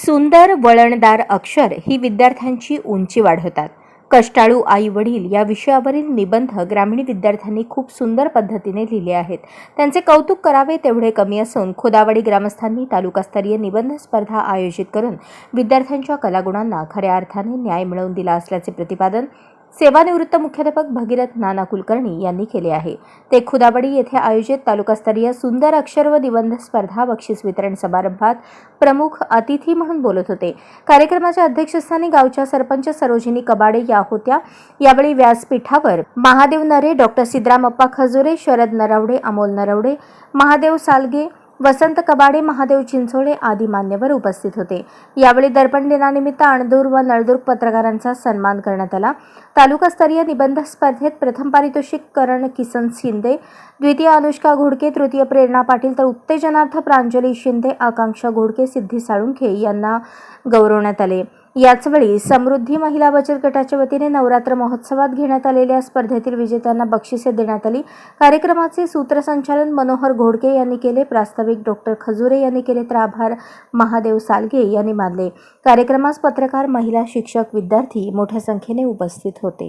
सुंदर वळणदार अक्षर ही विद्यार्थ्यांची उंची वाढवतात. कष्टाळू आई वडील या विषयावरील निबंध ग्रामीण विद्यार्थ्यांनी खूप सुंदर पद्धतीने लिहिले आहेत. त्यांचे कौतुक करावे तेवढे कमी असून खोदावाडी ग्रामस्थांनी तालुकास्तरीय निबंध स्पर्धा आयोजित करून विद्यार्थ्यांच्या कलागुणांना खऱ्या अर्थाने न्याय मिळवून दिला असल्याचे प्रतिपादन सेवानिवृत्त मुख्याध्यापक भगीरथ नाना कुलकर्णी यांनी केले आहे. ते खुदाबडी येथे आयोजित तालुकास्तरीय सुंदर अक्षर व निबंध स्पर्धा बक्षीस वितरण समारंभात प्रमुख अतिथी म्हणून बोलत होते. कार्यक्रमाच्या अध्यक्षस्थानी गावच्या सरपंच सरोजिनी कबाडे या होत्या. यावेळी व्यासपीठावर महादेव नरे डॉक्टर सिद्धरामप्पा खजुरे शरद नरवडे अमोल नरवडे महादेव सालगे वसंत कबाडे महादेव चिंचोळे आदी मान्यवर उपस्थित होते. यावेळी दर्पण दिनानिमित्त अणदूर व नळदूर पत्रकारांचा सन्मान करण्यात आला. तालुकास्तरीय निबंध स्पर्धेत प्रथम पारितोषिक करण किसन शिंदे द्वितीय अनुष्का घोडके तृतीय प्रेरणा पाटील तर उत्तेजनार्थ प्रांजली शिंदे आकांक्षा घोडके सिद्धी साळुंखे यांना गौरवण्यात आले. याचवेळी समृद्धी महिला बचत गटाच्या वतीने नवरात्र महोत्सवात घेण्यात आलेल्या स्पर्धेतील विजेत्यांना बक्षिसे देण्यात आली. कार्यक्रमाचे सूत्रसंचालन मनोहर घोडके यांनी केले. प्रास्ताविक डॉक्टर खजुरे यांनी केले तर आभार. महादेव सालगे यांनी मानले. कार्यक्रमास पत्रकार महिला शिक्षक विद्यार्थी मोठ्या संख्येने उपस्थित होते.